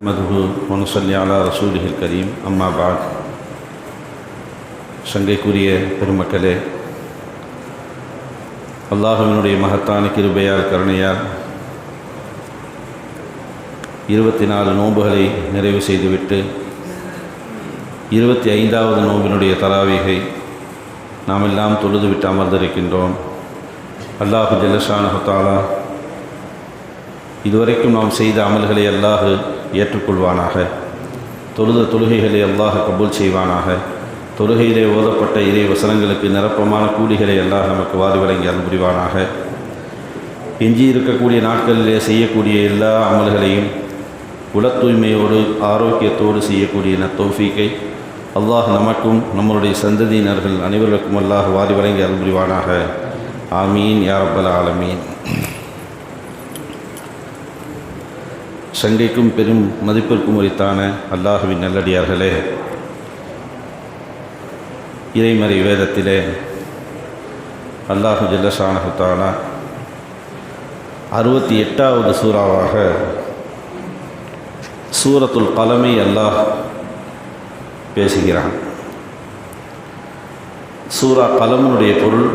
மதுகு மனுசல்லி அலா ரசூலிஹில் கரீம் அம்மா பாத் சங்கைக்குரிய பெருமக்களே அல்லாஹுவினுடைய மகத்தான கிருபையால் கருணையால் இருபத்தி நாலு நோன்புகளை நிறைவு செய்துவிட்டு இருபத்தி ஐந்தாவது நோம்பினுடைய தராவிகை நாம் எல்லாம் தொழுதுவிட்டு அமர்ந்திருக்கின்றோம். அல்லாஹு ஜல்லஷானஹத்தாலா இதுவரைக்கும் நாம் செய்த அமல்களை அல்லாஹு ஏற்றுக்கொள்வானாக. தொழுத தொழுகைகளை அல்லாஹ் கபூல் செய்வானாக. தொழுகையிலே ஓதப்பட்ட இறை வசனங்களுக்கு நிரப்பமான கூலிகளை அல்லாஹ் நமக்கு வாரி வழங்கி அன்புரிவானாக எஞ்சி இருக்கக்கூடிய நாட்களிலே செய்யக்கூடிய எல்லா அமல்களையும் உல தூய்மையோடு ஆரோக்கியத்தோடு செய்யக்கூடிய நத்தோஃபீக்கை அல்லாஹ் நமக்கும் நம்மளுடைய சந்ததியினர்கள் அனைவருக்கும் அல்லாஹ் வாரி வழங்கி அன்புரிவானாக ஆமீன் யாரப்பல் ஆலமீன். சங்கைக்கும் பெரும் மதிப்பிற்கும் உரித்தான அல்லாஹுவின் நல்லடியார்களே. இறைமறை வேதத்திலே அல்லாஹு ஜல்லஷானஹுத்தாலா அறுபத்தி எட்டாவது சூறாவாக சூரத்துல் கலமை அல்லாஹ் பேசுகிறான். சூரா கலமனுடைய பொருள்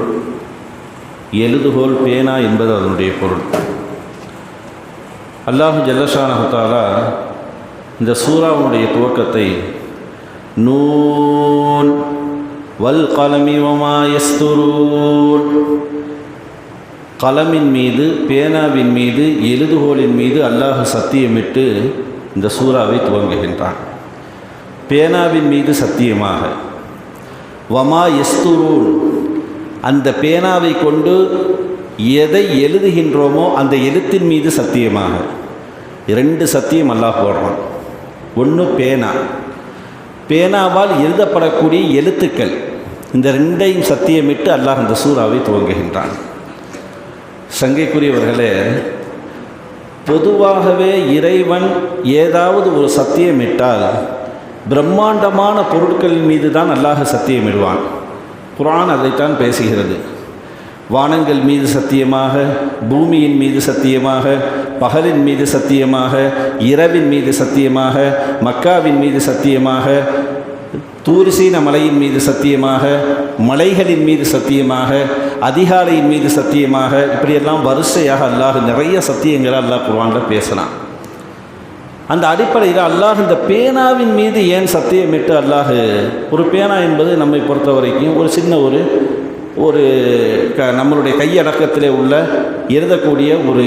எழுதுகோல் பேனா என்பது அதனுடைய பொருள். அல்லாஹு ஜல்லஷானஹத்தாலா இந்த சூறாவுடைய துவக்கத்தை நூன் வல் கலமி ஒமாயஸ்துரூன் கலமின் மீது பேனாவின் மீது எழுதுகோலின் மீது அல்லாஹ் சத்தியமிட்டு இந்த சூறாவை துவங்குகின்றான். பேனாவின் மீது சத்தியமாக. வமா எஸ்துரூன் அந்த பேனாவை கொண்டு எதை எழுதுகின்றோமோ அந்த எழுத்தின் மீது சத்தியமாக. இரண்டு சத்தியம் அல்லாஹ் போடுறான். ஒன்று பேனா. பேனாவால் எழுதப்படக்கூடிய எழுத்துக்கள் இந்த ரெண்டையும் சத்தியமிட்டு அல்லாஹ் அந்த சூறாவை துவங்குகின்றான். சங்கைக்குரியவர்களே பொதுவாகவே இறைவன் ஏதாவது ஒரு சத்தியமிட்டால் பிரம்மாண்டமான பொருட்களின் மீது தான் அல்லாஹ் சத்தியமிடுவான். குரான் அதைத்தான் பேசுகிறது. வானங்கள் மீது சத்தியமாக பூமியின் மீது சத்தியமாக பகலின் மீது சத்தியமாக இரவின் மீது சத்தியமாக மக்காவின் மீது சத்தியமாக தூரிசீன மலையின் மீது சத்தியமாக மலைகளின் மீது சத்தியமாக அதிகாலையின் மீது சத்தியமாக இப்படியெல்லாம் வரிசையாக அல்லாஹ் நிறைய சத்தியங்களை அல்லாஹ் குர்ஆனில் பேசலாம் அந்த அடிப்படையில் அல்லாஹ் இந்த பேனாவின் மீது ஏன் சத்தியமிட்டு அல்லாஹ் ஒரு பேனா என்பது நம்மை பொறுத்த வரைக்கும் ஒரு சின்ன ஒரு ஒரு க நம்மளுடைய கையடக்கத்திலே உள்ள எழுதக்கூடிய ஒரு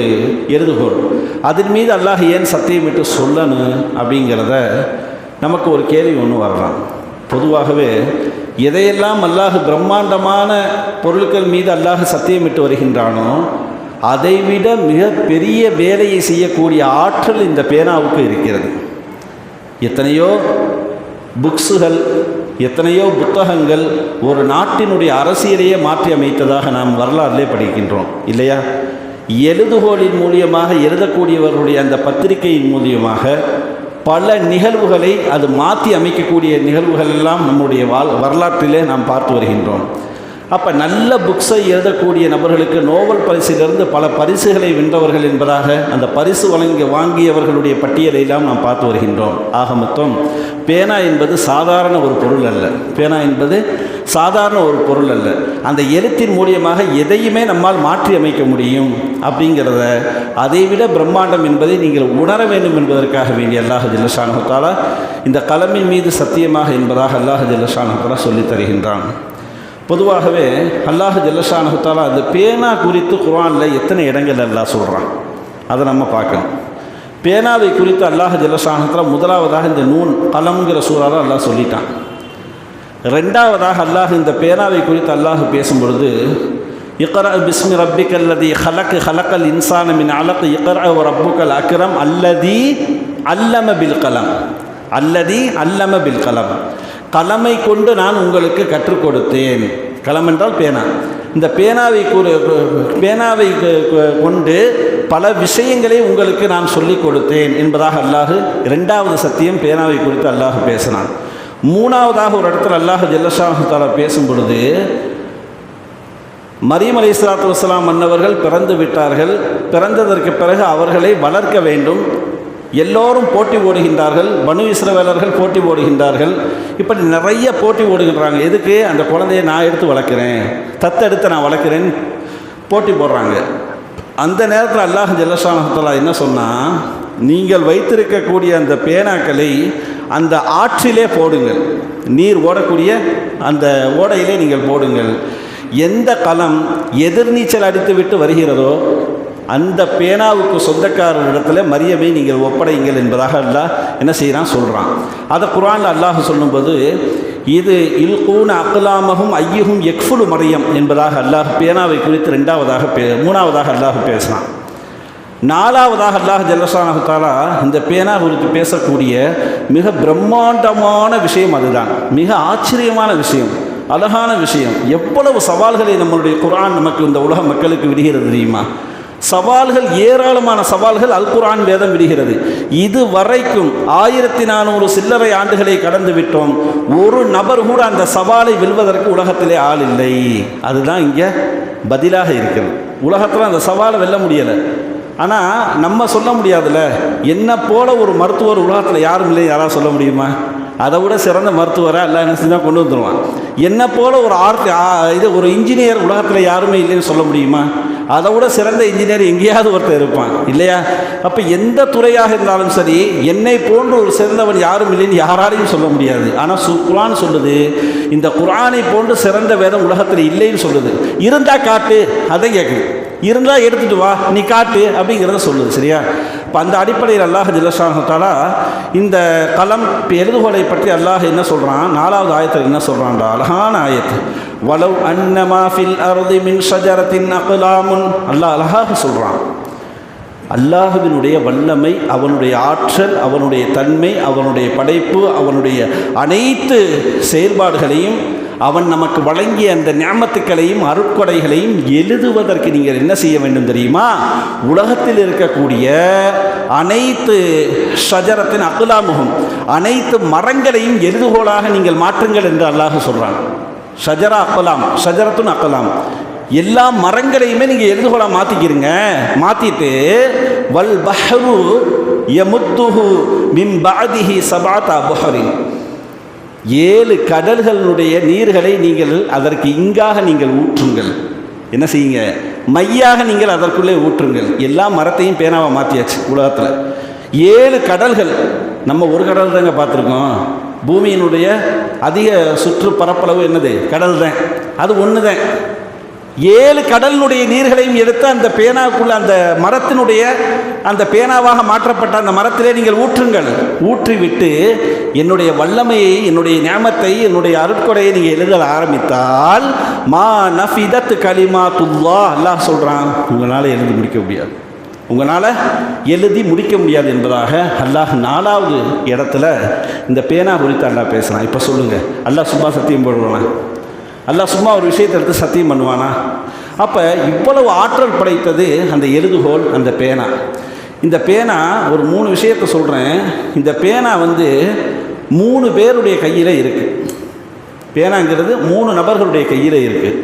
எழுதுகோள். அதன் மீது அல்லாஹ் ஏன் சத்தியமிட்டு சொல்லணும் அப்படிங்கிறத நமக்கு ஒரு கேள்வி ஒன்று வரலாம். பொதுவாகவே எதையெல்லாம் அல்லாஹ் பிரம்மாண்டமான பொருட்கள் மீது அல்லாஹ் சத்தியமிட்டு வருகின்றானோ அதைவிட மிக பெரிய வேலையை செய்யக்கூடிய ஆற்றல் இந்த பேனாவுக்கு இருக்கிறது. எத்தனையோ புக்ஸுகள் எத்தனையோ புத்தகங்கள் ஒரு நாட்டினுடைய அரசியலையே மாற்றி அமைத்ததாக நாம் வரலாறுலே படிக்கின்றோம் இல்லையா? எழுதுகோலின் மூலியமாக எழுதக்கூடியவர்களுடைய அந்த பத்திரிகையின் மூலியமாக பல நிகழ்வுகளை அது மாற்றி அமைக்கக்கூடிய நிகழ்வுகள் எல்லாம் நம்முடைய வாழ் வரலாற்றிலே நாம் பார்த்து வருகின்றோம். அப்போ நல்ல புக்ஸை எழுதக்கூடிய நபர்களுக்கு நோவல் பரிசிலிருந்து பல பரிசுகளை வென்றவர்கள் என்பதாக அந்த பரிசு வழங்கி வாங்கியவர்களுடைய பட்டியலை எல்லாம் நாம் பார்த்து வருகின்றோம். ஆக மொத்தம் பேனா என்பது சாதாரண ஒரு பொருள் அல்ல. பேனா என்பது சாதாரண ஒரு பொருள் அல்ல. அந்த எழுத்தின் மூலியமாக எதையுமே நம்மால் மாற்றி அமைக்க முடியும் அப்படிங்கிறத அதைவிட பிரம்மாண்டம் என்பதை நீங்கள் உணர வேண்டும் என்பதற்காக வேண்டிய அல்லாஹ் ஜில்லஷானஹத்தாலா இந்த கலமின் மீது சத்தியமாக என்பதாக அல்லாஹ் ஜில்லஷானஹத்தாலா சொல்லித் தருகின்றான். பொதுவாகவே அல்லாஹ் ஜல்லஷானஹத்தாலா அந்த பேனா குறித்து குரானில் எத்தனை இடங்கள் அல்லாஹ் சொல்கிறான் அதை நம்ம பார்க்கணும். பேனாவை குறித்து அல்லாஹ் ஜல்லஷானஹத்தாலா முதலாவதாக இந்த நூன் கலம்ங்கிற சூறாவை அல்லாஹ் சொல்லிட்டான். ரெண்டாவதாக அல்லாஹ் இந்த பேனாவை குறித்து அல்லாஹ் பேசும்பொழுது இக்கர பிஸ்மி ரப்பிக் அல்லதி ஹலக் ஹலக்கல் இன்சானமின் அலக் இக்ரா ரப்புக்கல் அக்ரம் அல்லதி அல்லம பில் கலம் அல்லதி அல்லம பில் கலம். கலமை கொண்டு நான் உங்களுக்கு கற்றுக் கொடுத்தேன். களம் என்றால் பேனா. இந்த பேனாவை கூறு பேனாவை கொண்டு பல விஷயங்களை உங்களுக்கு நான் சொல்லிக் கொடுத்தேன் என்பதாக அல்லாஹு இரண்டாவது சத்தியம் பேனாவை குறித்து அல்லாஹ் பேசினான். மூணாவதாக ஒரு இடத்துல அல்லாஹ் ஜல்லஷாஹாலா பேசும் பொழுது மரியம் அலி இஸ்லாத்து வஸ்லாம் மன்னவர்கள் பிறந்து விட்டார்கள். பிறந்ததற்கு பிறகு அவர்களை வளர்க்க வேண்டும். எல்லோரும் போட்டி ஓடுகின்றார்கள் பனு இஸ்ரவேலர்கள் போட்டி ஓடுகின்றார்கள். இப்படி நிறைய போட்டி ஓடுகின்றாங்க. எதுக்கு? அந்த குழந்தைய நான் எடுத்து வளர்க்குறேன். தத்தெடுத்து நான் வளர்க்குறேன்னு போட்டி போடுறாங்க. அந்த நேரத்தில் அல்லாஹ் ஜல்லஷானத்தலா என்ன சொன்னால் நீங்கள் வைத்திருக்கக்கூடிய அந்த பேனாக்களை அந்த ஆற்றிலே போடுங்கள். நீர் ஓடக்கூடிய அந்த ஓடையிலே நீங்கள் போடுங்கள். எந்த களம் எதிர்நீச்சல் அடித்து விட்டு வருகிறதோ அந்த பேனாவுக்கு சொந்தக்காரரிடத்துல மரியமை நீங்கள் ஒப்படைங்கள் என்பதாக அல்லாஹ் என்ன செய்கிறான் சொல்கிறான் அதை குரானில் அல்லாஹ் சொல்லும்போது இது இல்கூன் அக்லாமகும் ஐயகும் எக்ஃபுலு மரியம் என்பதாக அல்லாஹ் பேனாவை குறித்து ரெண்டாவதாக பே மூணாவதாக அல்லாஹ் பேசினான் நாலாவதாக அல்லாஹ் ஜல்லசானத்தாலா இந்த பேனா குறித்து பேசக்கூடிய மிக பிரம்மாண்டமான விஷயம் அதுதான். மிக ஆச்சரியமான விஷயம் அழகான விஷயம். எவ்வளவு சவால்களை நம்மளுடைய குரான் நமக்கு இந்த உலக மக்களுக்கு விடுகிறது தெரியுமா? சவால்கள் ஏராளமான சவால்கள் அல் குரான் வேதம் விடுகிறது. இது வரைக்கும் ஆயிரத்தி நானூறு சில்லறை ஆண்டுகளை கடந்து விட்டோம். ஒரு நபர் கூட அந்த சவாலை வெல்வதற்கு உலகத்திலே ஆள் இல்லை. அதுதான் இங்கே பதிலாக இருக்கிறது. உலகத்தில் அந்த சவாலை வெல்ல முடியலை. ஆனால் நம்ம சொல்ல முடியாதுல்ல. என்ன போல ஒரு மருத்துவர் உலகத்தில் யாரும் இல்லை யாராவது சொல்ல முடியுமா? அதை விட சிறந்த மருத்துவரை எல்லாம் என்ன செஞ்சால் கொண்டு வந்துடுவான் என்ன போல ஒரு ஆர்ட் இது ஒரு இன்ஜினியர் உலகத்தில் யாருமே இல்லைன்னு சொல்ல முடியுமா? அதை விட சிறந்த இன்ஜினியர் எங்கேயாவது ஒருத்தர் இருப்பான். இல்லையா? அப்போ எந்த துறையாக இருந்தாலும் சரி என்னை போன்ற ஒரு சிறந்தவன் யாரும் இல்லைன்னு யாராலையும் சொல்ல முடியாது. ஆனால் சு குரான் சொல்லுது இந்த குரானை போன்று சிறந்த வேதம் உலகத்தில் இல்லைன்னு சொல்லுது. இருந்தால் காட்டு அதை கேட்குது இருந்தால் எடுத்துகிட்டு வா நீ காட்டு அப்படிங்கிறத சொல்லுது சரியா? இப்போ அந்த அடிப்படையில் அல்லாஹ் ஜிலசானத்தாலா இந்த கலம் எழுதுகோலை பற்றி அல்லாஹ் என்ன சொல்கிறான் நாலாவது ஆயத்தில் என்ன சொல்கிறான்டா அழகான ஆயத்து. வலவ் அன்னமா ஃபில் அருதி மின் ஷஜரத்தின் அகலாமுன் அல்லாஹ் அழகாக சொல்கிறான் அல்லாஹுவினுடைய வல்லமை அவனுடைய ஆற்றல் அவனுடைய தன்மை அவனுடைய படைப்பு அவனுடைய அனைத்து செயல்பாடுகளையும் அவன் நமக்கு வழங்கிய அந்த ஞாபத்துக்களையும் அருட்கொடைகளையும் எழுதுவதற்கு நீங்கள் என்ன செய்ய வேண்டும் தெரியுமா? உலகத்தில் இருக்கக்கூடிய அனைத்து ஷஜரத்தின் அகுலாமுகம் அனைத்து மரங்களையும் எழுதுகோளாக நீங்கள் மாற்றுங்கள் என்று அல்லாஹ் சொல்கிறான் ஷஜரா அக்கலாம் ஷஜரத்துன் அக்கலாம் எல்லா மரங்களையுமே நீங்கள் எழுதுகோளாக மாற்றிக்கிறீங்க மாற்றிட்டு வல் பஹரு யமுத்துஹு மின் பாதிஹி சபாத்தா புஹரின் ஏழு கடல்களுடைய நீர்களை நீங்கள் அதற்கு இங்காக நீங்கள் ஊற்றுங்கள். என்ன செய்யுங்க? மையாக நீங்கள் அதற்குள்ளே ஊற்றுங்கள். எல்லா மரத்தையும் பேனாவை மாற்றியாச்சு உலகத்தில். ஏழு கடல்கள். நம்ம ஒரு கடல் தாங்க பார்த்துருக்கோம். பூமியினுடைய அதிக சுற்று பரப்பளவு என்னது? கடல் தான் அது ஒன்று தான் ஏழு கடலினுடைய நீர்களையும் எடுத்து அந்த பேனாவுக்குள்ள அந்த மரத்தினுடைய அந்த பேனாவாக மாற்றப்பட்ட அந்த மரத்திலே நீங்கள் ஊற்றுங்கள். ஊற்றிவிட்டு என்னுடைய வல்லமையை என்னுடைய ஞாபத்தை என்னுடைய அருட்கொடையை நீங்கள் எழுத ஆரம்பித்தால் மா நஃபிதத் கலிமா துல்லா அல்லாஹ் சொல்கிறான் உங்களால் எழுதி முடிக்க முடியாது. உங்களால் எழுதி முடிக்க முடியாது என்பதாக அல்லாஹ் நாலாவது இடத்துல இந்த பேனா குறித்து அல்லாஹ் பேசுகிறான் இப்போ சொல்லுங்கள் அல்லாஹ் சும்மா சத்தியம் போடுவானா? அல்லாஹ் சும்மா ஒரு விஷயத்தை எடுத்து சத்தியம் பண்ணுவானா? அப்போ இவ்வளவு ஆற்றல் படைத்தது அந்த எழுதுகோல் அந்த பேனா. இந்த பேனா ஒரு மூணு விஷயத்தை சொல்கிறேன் இந்த பேனா வந்து மூணு பேருடைய கையில் இருக்குது பேனாங்கிறது மூணு நபர்களுடைய கையில் இருக்குது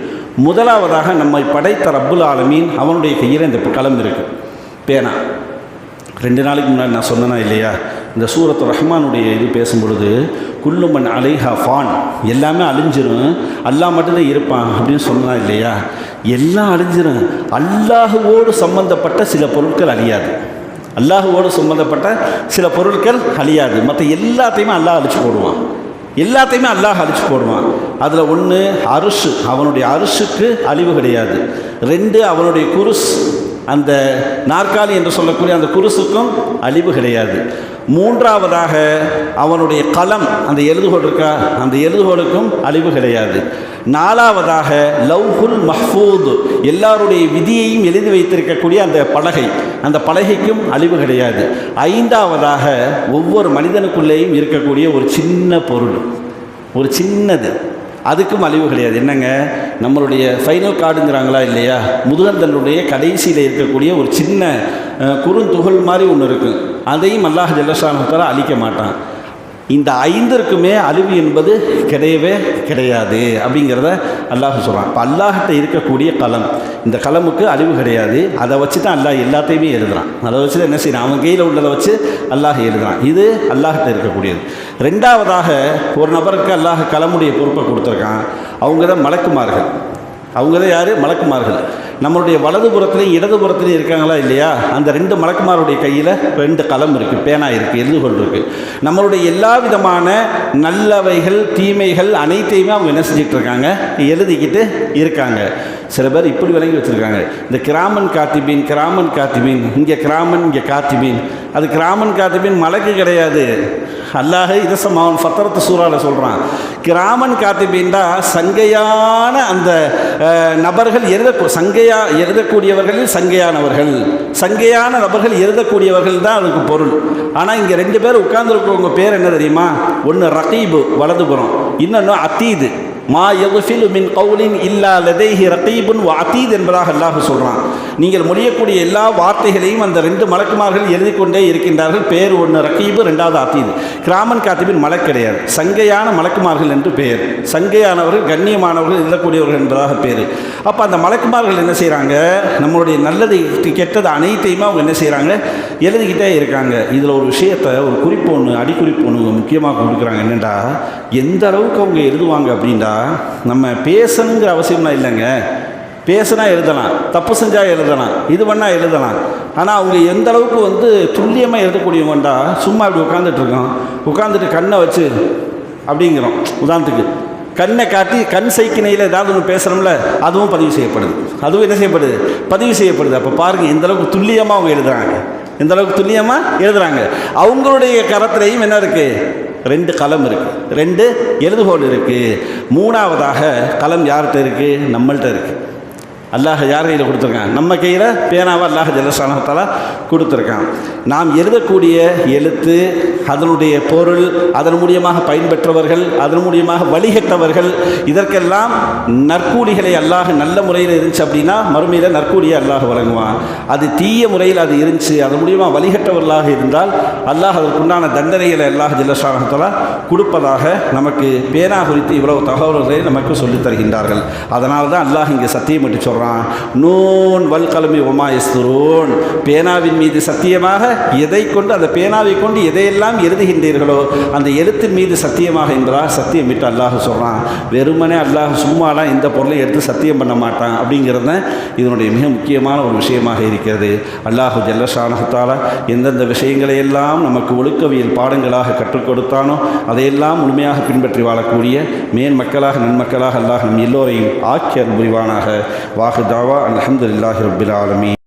முதலாவதாக நம்மை படைத்த ரப்புல் ஆலமீன் அவனுடைய கையில் இந்த கலம் இருக்குது பேனா. ரெண்டு நாளைக்கு முன்னாடி நான் சொன்னேனா இல்லையா? இந்த சூரத் ரஹ்மானுடைய இது பேசும்பொழுது குல்லுமன் அலைஹா ஃபான். எல்லாமே அழிஞ்சிரும். அல்லாஹ் மட்டும்தான் இருப்பான் அப்படின்னு சொன்னா இல்லையா? எல்லாம் அழிஞ்சிரும். அல்லாஹுவோடு சம்பந்தப்பட்ட சில பொருட்கள் அழியாது. அல்லாஹுவோடு சம்பந்தப்பட்ட சில பொருட்கள் அழியாது. மற்ற எல்லாத்தையுமே அல்லாஹ் அழிச்சு போடுவான். எல்லாத்தையுமே அல்லாஹ் அழிச்சு போடுவான். அதில் ஒன்று அரிசு அவனுடைய அரிசுக்கு அழிவு கிடையாது. ரெண்டு அவனுடைய குருஸ் அந்த நாற்காலி என்று சொல்லக்கூடிய அந்த குருசுக்கும் அழிவு கிடையாது. மூன்றாவதாக அவனுடைய களம் அந்த எழுதுகோல் இருக்கா அந்த எழுதுகோளுக்கும் அழிவு கிடையாது. நாலாவதாக லவ்ஹுல் மஹ்ஃபூத் எல்லாருடைய விதியையும் எழுதி வைத்திருக்கக்கூடிய அந்த பலகை அந்த பலகைக்கும் அழிவு கிடையாது. ஐந்தாவதாக ஒவ்வொரு மனிதனுக்குள்ளேயும் இருக்கக்கூடிய ஒரு சின்ன பொருள் ஒரு சின்னது. அதுக்கும் அழிவு கிடையாது. என்னங்க? நம்மளுடைய ஃபைனல் கார்டுங்கிறாங்களா இல்லையா? முதுகந்தனுடைய கடைசியில் இருக்கக்கூடிய ஒரு சின்ன குறுந்துகள் மாதிரி ஒன்று இருக்கும் அதையும் அல்லாஹ் ஜல்லஷானத்தால் அழிக்க மாட்டான். இந்த ஐந்திற்குமே அழிவு என்பது கிடையவே கிடையாது அப்படிங்கிறத அல்லாஹ் சொல்கிறான் இப்போ அல்லாஹிட்ட இருக்கக்கூடிய கலம் இந்த கலமுக்கு அழிவு கிடையாது. அதை வச்சு தான் அல்லாஹ் எல்லாத்தையுமே எழுதுகிறான் அதை வச்சு தான் என்ன செய்யணும் அவன் கையில் உள்ளதை வச்சு அல்லாஹ் எழுதுகிறான் இது அல்லாஹிட்ட இருக்கக்கூடியது. ரெண்டாவதாக ஒரு நபருக்கு அல்லாஹ் கலமுடைய பொறுப்பை கொடுத்துருக்கான். அவங்க தான் மலக்குமார்கள். அவங்க தான் யார்? மலக்குமார்கள். நம்மளுடைய வலதுபுறத்துலையும் இடதுபுறத்துலையும் இருக்காங்களா இல்லையா? அந்த ரெண்டு மலக்குமாருடைய கையில் ரெண்டு களம் இருக்குது பேனா இருக்குது எழுதுகோள் இருக்குது நம்மளுடைய எல்லா விதமான நல்லவைகள் தீமைகள் அனைத்தையுமே அவங்க என்ன செஞ்சிட்ருக்காங்க எழுதிக்கிட்டு இருக்காங்க. சில பேர் இப்படி விளங்கி வச்சுருக்காங்க. இந்த கிராமன் காத்திபீன் கிராமன் காத்திபீன் இங்கே கிராமன் இங்கே காத்திபீன். அது கிராமன் காத்திபீன் மலக்கு கிடையாது. அல்லாஹ் இதசம் அவன் ஃபத்தரத்து சூறாவில் சொல்கிறான் கிராமன் காத்திபீன் தான் சங்கையான அந்த நபர்கள் எழுத சங்கையா எழுதக்கூடியவர்களில் சங்கையானவர்கள். சங்கையான நபர்கள் எழுதக்கூடியவர்கள் தான் அதுக்கு பொருள். ஆனால் இங்கே ரெண்டு பேர் உட்கார்ந்துருக்கவங்க பேர் என்ன தெரியுமா? ஒன்று ரகீபு வலதுபுறம். இன்னொன்று அத்தீது. மா எகுஃபிலு மின் கவுலின் இல்லா லதைஹி ரகீபுன் வாத்தீத் என்பதாக அல்லாஹ் சொல்கிறான் நீங்கள் முடியக்கூடிய எல்லா வார்த்தைகளையும் அந்த ரெண்டு மலக்குமார்கள் எழுதி கொண்டே இருக்கின்றார்கள். பேர் ஒன்று ரகீபு ரெண்டாவது ஆத்தீது. கிராமன் காத்திபின் மலக் கிடையாது. சங்கையான மலக்குமார்கள் என்று பெயர் சங்கையானவர்கள் கண்ணியமானவர்கள் எழுதக்கூடியவர்கள் என்பதாக பேர். அப்போ அந்த மலக்குமார்கள் என்ன செய்கிறாங்க நம்மளுடைய நல்லது கெட்டது அனைத்தையுமே அவங்க என்ன செய்கிறாங்க எழுதிக்கிட்டே இருக்காங்க. இதில் ஒரு விஷயத்தை ஒரு குறிப்பு ஒன்று அடிக்குறிப்பு ஒன்று முக்கியமாக கொடுக்குறாங்க. என்னென்னா எந்த அளவுக்கு அவங்க எழுதுவாங்க அப்படின்னா நம்ம பேசணுங்கிற அவசியம்லாம் இல்லைங்க. பேசுனா எழுதலாம் தப்பு செஞ்சால் எழுதலாம் இது பண்ணால் எழுதலாம். ஆனால் அவங்க எந்த அளவுக்கு வந்து துல்லியமாக எழுதக்கூடியவங்கண்டா சும்மா இப்படி உட்காந்துட்டு இருக்கோம் உட்காந்துட்டு கண்ணை வச்சு அப்படிங்கிறோம். உதாரணத்துக்கு கண்ணை காட்டி கண் சைக்கிணையில் ஏதாவது ஒன்று பேசுகிறோம்ல அதுவும் பதிவு செய்யப்படுது. அதுவும் என்ன செய்யப்படுது? பதிவு செய்யப்படுது. அப்போ பாருங்கள் எந்த அளவுக்கு துல்லியமாக அவங்க எழுதுறாங்க. எந்த அளவுக்கு துல்லியமாக எழுதுறாங்க. அவங்களுடைய கரத்துலையும் என்ன இருக்குது ரெண்டு களம் இருக்குது ரெண்டு எழுதுகோல் இருக்குது மூணாவதாக களம் யார்கிட்ட இருக்குது நம்மள்கிட்ட இருக்குது அல்லாஹ் யார் கையில் கொடுத்துருக்கான்? நம்ம கையில் பேனாவை அல்லாஹ் ஜலசானத்தால் கொடுத்துருக்கான். நாம் எழுதக்கூடிய எழுத்து அதனுடைய பொருள் அதன் மூலியமாக பயன்பெற்றவர்கள் அதன் மூலியமாக வழிகட்டவர்கள் இதற்கெல்லாம் நற்கூலிகளை அல்லாஹ் நல்ல முறையில் இருந்துச்சு அப்படின்னா மறுமையில் நற்கூலியை அல்லாஹ் வழங்குவான். அது தீய முறையில் அது இருந்துச்சு அதன் மூலியமாக வழிகட்டவர்களாக இருந்தால் அல்லாஹ் அதற்குண்டான தண்டனைகளை அல்லாஹ் ஜல்லஷானத்தால் கொடுப்பதாக நமக்கு பேனா குறித்து இவ்வளவு தகவல்களை நமக்கு சொல்லித் தருகின்றார்கள். அதனால தான் அல்லாஹ் இங்கே சத்தியம் என்று சொல்கிறான் நூன் வல் கலமி ஒமா எஸ்துரோன் பேனாவின் மீது சத்தியமாக எதை கொண்டு அந்த பேனாவை கொண்டு எதையெல்லாம் எழுதுகின்றீர்களோ அந்த எழுத்தின் மீது சத்தியமாக என்றால் சத்தியம் விட்டு அல்லாஹ் சொல்கிறான் வெறுமனே அல்லாஹ் சும்மாலாம் இந்த பொருளை எடுத்து சத்தியம் பண்ண மாட்டான் அப்படிங்கிறத இதனுடைய மிக முக்கியமான ஒரு விஷயமாக இருக்கிறது. அல்லாஹு ஜல்லஷானகத்தால் எந்தெந்த விஷயங்களை எல்லாம் நமக்கு ஒழுக்கவியல் பாடங்களாக கற்றுக் கொடுத்தானோ அதையெல்லாம் முழுமையாக பின்பற்றி வாழக்கூடிய மேன் மக்களாக நன்மக்களாக அல்லாஹ் நம் எல்லோரையும் வா وآخر دعوة الحمد لله رب العالمين.